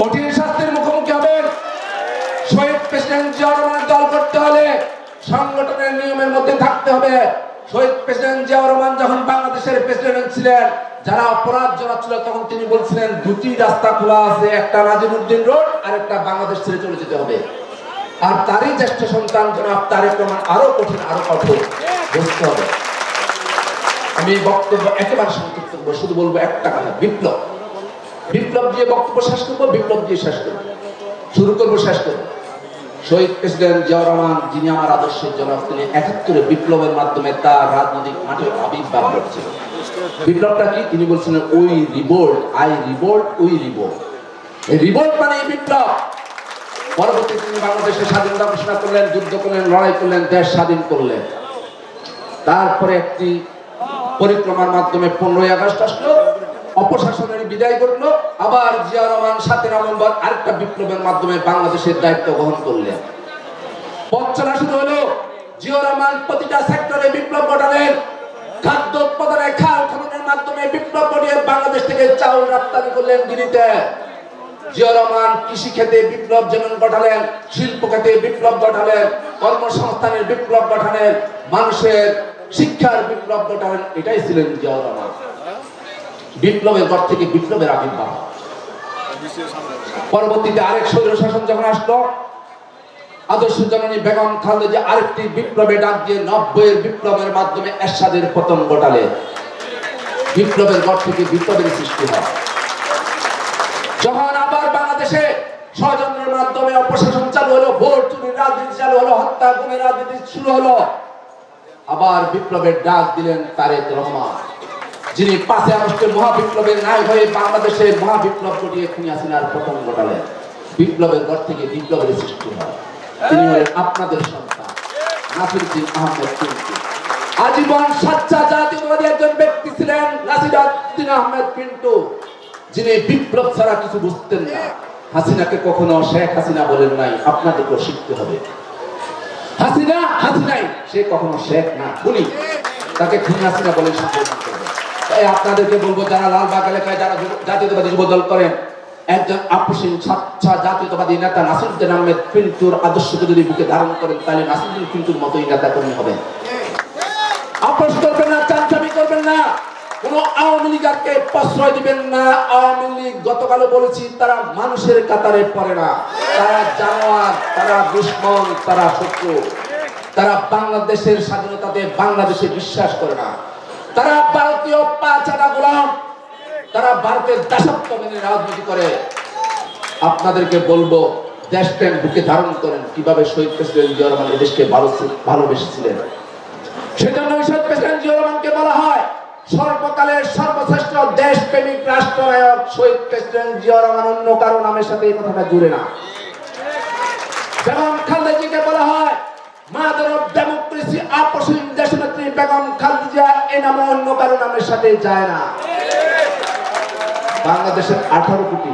কঠিন শাস্তির মুখোমুখি হবেন। শহীদ প্রেসিডেন্ট জিয়া রহমানের দল করতে হলে সংগঠনের নিয়মের মধ্যে থাকতে হবে। শহীদ প্রেসিডেন্ট জিয়া রহমান যখন বাংলাদেশের প্রেসিডেন্ট ছিলেন, যারা অপরাধ জড়াচ্ছিল, তখন তিনি বলছিলেন, দুটি রাস্তা খোলা আছে, একটা নাজিমুদ্দিন রোড আর একটা বাংলাদেশ ছেড়ে চলে যেতে হবে। আর তারই জ্যেষ্ঠ সন্তান জনাব তারেক রহমান আরও কঠিন, আরও কঠোর বুঝতে হবে। আমি বক্তব্য একেবারে সংক্ষিপ্ত শুধু বলব একটা কথা, বিপ্লব। বিপ্লব দিয়ে বক্তব্য শেষ করব, বিপ্লব দিয়ে শেষ করব। শুরু করব, শেষ করব। শহীদ প্রেসিডেন্ট জিয়া রহমান, যিনি আমার আদর্শের জনক, তিনি একাত্তরে বিপ্লবের মাধ্যমে তার রাজনৈতিক মাঠে আবির্ভাব ঘটছিল। বিপ্লবটা কি? তিনি বলছিলেন ওই রিবোল্ট, আই রিবোল্ট উই রিবোল্ট। রিবোল্ট মানে বিপ্লব। পরবর্তী তিনি বাংলাদেশের স্বাধীনতা ঘোষণা করলেন, যুদ্ধ করলেন, লড়াই করলেন, দেশ স্বাধীন করলেন। তারপরে একটি পরিক্রমার মাধ্যমে পনেরোই আগস্ট আসলো। অপশাসনের বিদায় করল, আবার জিয়া রহমান সাতই নভেম্বর আরেকটা বিপ্লবের মাধ্যমে বাংলাদেশের দায়িত্ব গ্রহণ করলেন। চলা শুরু হলো। জিয়া রহমান প্রতিটা সেক্টরে বিপ্লব ঘটালেন খাদ্য উৎপাদনে খাল খননের মাধ্যমে বিপ্লব ঘটিয়ে বাংলাদেশ থেকে চাউল রপ্তানি করলেন দিল্লিতে। জিয়া রহমান কৃষি ক্ষেত্রে বিপ্লব যেমন ঘটালেন শিল্প ক্ষেত্রে বিপ্লব ঘটালেন কর্মসংস্থানের বিপ্লব ঘটালেন মানুষের শিক্ষার বিপ্লব ঘটালেন এটাই ছিলেন জিয়া রহমান। বিপ্লবের পর থেকে বিপ্লবের আবির্ভাব পরবর্তীতে আরেক স্বৈর শাসন যখন আসলো, আদর্শ জননী বেগম খালেদা আরেকটি বিপ্লবে ডাক দিয়ে নব্বইয়ের বিপ্লবের মাধ্যমে এরশাদের পতন ঘটালে বিপ্লবের পর থেকে বিপ্লবের সৃষ্টি হয়। যখন আবার বাংলাদেশে ষড়যন্ত্রের মাধ্যমে অপশাসন চালু হলো, ভোট চুরির রাজনীতি চালু হলো, হত্যা, গুমের রাজনীতি শুরু হলো, আবার বিপ্লবের ডাক দিলেন তারেক রহমান। যিনি পাঁচই আগস্টের মহাবিপ্লবের নায়ক হয়ে বাংলাদেশের মহাবিপ্লব ঘটিয়ে খুনি হাসিনার পতন ঘটালেন, বিপ্লবের ঘর থেকে বিপ্লবের সৃষ্টি হয়। তিনি হলেন আপনাদের সন্তান নাসিরুদ্দিন আহমেদ পিন্টু। আজীবন সাচ্চা জাতীয়তাবাদী একজন ব্যক্তি ছিলেন নাসিরুদ্দিন আহমেদ পিন্টু, যিনি বিপ্লব ছাড়া কিছু বুঝতেন না। হাসিনাকে কখনো শেখ হাসিনা বলেন নাই, আপনাদেরকেও শিখতে হবে। হাসিনা, হাসিনাই, সে কখনো শেখ না, খুনি। তাকে খুনি হাসিনা বলে করবে তাই আপনাদেরকে বলব, যারা লালবাগ এলাকায় যারা জাতীয়তাবাদী যুব দল করেন, একজন আপসীন স্বচ্ছা জাতীয়তাবাদী নেতা নাসিরুদ্দিন আহমেদ পিন্টুর আদর্শকে যদি বুকে ধারণ করেন, তাহলে নাসিরুদ্দিন পিন্টুর মতোই নেতা কর্মী হবেন আপোষ করবেন না চামচামি করবেন না, কোন আওয়ামী প্রশ্রয় দিবেন না। আওয়ামী লীগ, গতকালও বলেছি, তারা মানুষের কাতারে পড়ে না। তারা জানোয়ার, তারা দুশ্মন, তারা শত্রু। তারা বাংলাদেশের স্বাধীনতাতে বাংলাদেশে বিশ্বাস করে না। তারা ভারতীয় পাঁচাটা গোলাম। তারা ভারতের দাসত্ব মেনে রাজনীতি করে। আপনাদেরকে বলব দেশপ্রেম বুকে ধারণ করেন কীভাবে শহীদ প্রেসিডেন্ট জিয়া রহমান এই দেশকে ভালো ভালোবেসেছিলেন। সেজন্য শহীদ প্রেসিডেন্ট জিয়া রহমানকে বলা হয়, সর্বকালের সর্বশ্রেষ্ঠ দেশপ্রেমিক রাষ্ট্রনায়ক শহীদ প্রেসিডেন্ট জিয়া রহমান অন্য কারও নামের সাথে এই কথাটা জুড়ে না। বেগম খালেদাজিকে বলা হয় এই অন্য কারও নামের সাথে যায় না। বাংলাদেশের আঠারো কোটি।